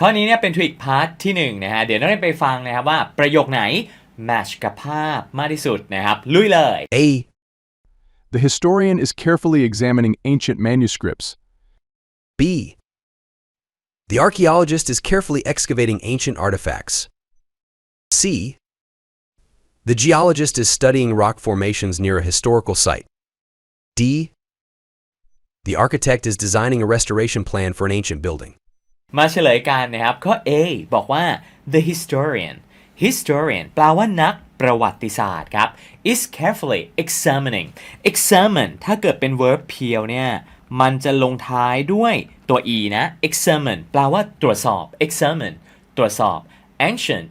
ข้อนี้เนี่ยเป็นทริคพาร์ทที่1นะฮะ เดี๋ยวเราไปฟังนะครับว่าประโยคไหน match กับภาพมากที่สุดนะครับ ลุยเลย A. The historian is carefully examining ancient manuscripts. B. The archaeologist is carefully excavating ancient artifacts. C. The geologist is studying rock formations near a historical site. D. The architect is designing a restoration plan for an ancient building. มาเฉลยกันนะครับ ข้อ A บอกว่า the historian historian แปลว่านักประวัติศาสตร์ครับ is carefully examining examine ถ้าเกิดเป็น verb เพียวเนี่ยมันจะลงท้ายด้วยตัว e นะ examine แปลว่าตรวจสอบ examine ตรวจสอบ ancient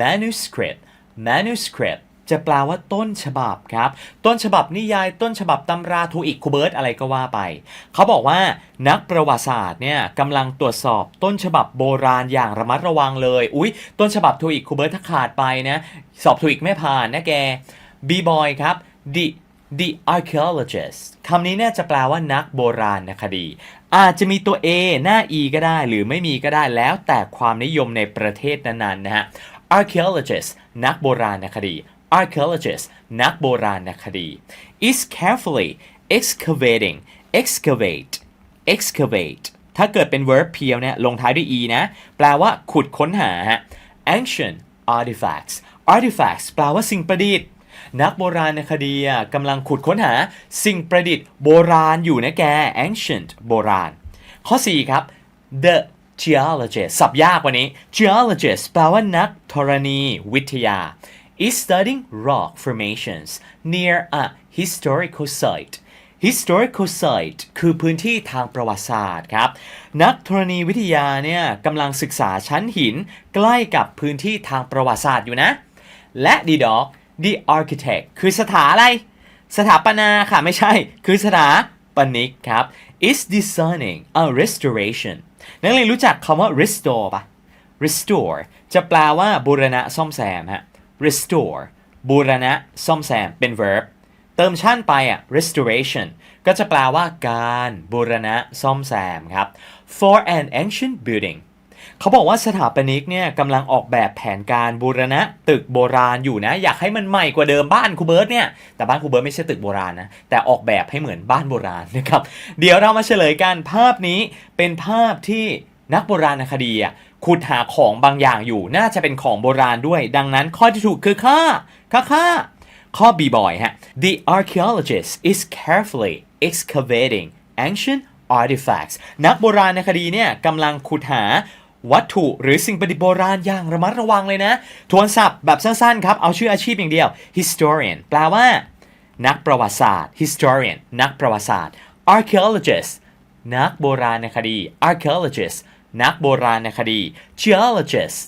manuscript manuscript จะแปลว่าต้นฉบับครับ ต้นฉบับนิยายต้นฉบับตำราทูอิกคูเบิร์ตอะไรก็ว่าไป เขาบอกว่านักประวัติศาสตร์เนี่ยกำลังตรวจสอบต้นฉบับโบราณอย่างระมัดระวังเลย อุ๊ย ต้นฉบับทูอิกคูเบิร์ตถ้าขาดไปนะสอบทูอิกไม่ผ่านนะแก b boy ครับ the the archaeologist คำนี้เนี่ยจะแปลว่านักโบราณนะคดี อาจจะมีตัว A หน้า E ก็ได้หรือไม่มีก็ได้แล้วแต่ความนิยมในประเทศนั้นๆนะฮะ archaeologist นักโบราณคดี archaeologist นักโบราณคดี is carefully excavating excavate excavate ถ้าเกิดเป็น verb เพียวเนี่ยลงท้ายด้วย e นะ แปลว่าขุดค้นหาฮะ ancient artifacts artifacts แปลว่าสิ่งประดิษฐ์ นักโบราณคดีกำลังขุดค้นหา สิ่งประดิษฐ์โบราณอยู่นะแก ancient โบราณ ข้อ 4 ครับ the geologist สับยากกว่านี้ geologist แปลว่านักธรณีวิทยา is studying rock formations near a historical site historical site คือพื้นที่ทางประวัติศาสตร์ครับ นักธรณีวิทยาเนี่ยกำลังศึกษาชั้นหิน ใกล้กับพื้นที่ทางประวัติศาสตร์อยู่นะ และดีดอก the architect คือสถาอะไร สถาปนาค่ะไม่ใช่ คือสถาปนิกครับ is designing a restoration นักเรียนรู้จักคำว่า restore ปะ restore จะแปลว่าบูรณะซ่อมแซมฮะ restore บูรณะซ่อมแซมเป็น verb เติมชั่นไปอะ restoration ก็จะแปลว่าการบูรณะซ่อมแซมครับ for an ancient building เขาบอกว่าสถาปนิกเนี่ยกำลังออกแบบแผนการบูรณะตึกโบราณอยู่นะ อยากให้มันใหม่กว่าเดิมบ้านครูเบิร์ตเนี่ย แต่บ้านครูเบิร์ตไม่ใช่ตึกโบราณนะ แต่ออกแบบให้เหมือนบ้านโบราณนะครับ เดี๋ยวเรามาเฉลยกันภาพนี้เป็นภาพที่นักโบราณคดีอะ ขุดหาของบางอย่างอยู่ น่าจะเป็นของโบราณด้วย ดังนั้นข้อที่ถูกคือค่าค่าค่าข้อ B boy ฮะ The archaeologist is carefully excavating ancient artifacts นักโบราณคดีเนี่ยกำลังขุดหาวัตถุหรือสิ่งประดิษฐ์โบราณอย่างระมัดระวังเลยนะ ทวนศัพท์แบบสั้นๆครับ เอาชื่ออาชีพอย่างเดียว historian แปลว่า นักประวัติศาสตร์ historian นักประวัติศาสตร์ archaeologist นักโบราณคดี archaeologist นักโบราณคดี geologist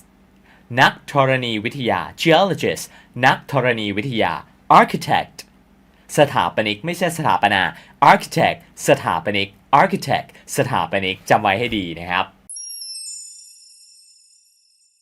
นักธรณีวิทยา geologist นักธรณีวิทยา architect สถาปนิกไม่ใช่สถาปนา architect สถาปนิก architect สถาปนิกจำไว้ให้ดีนะครับ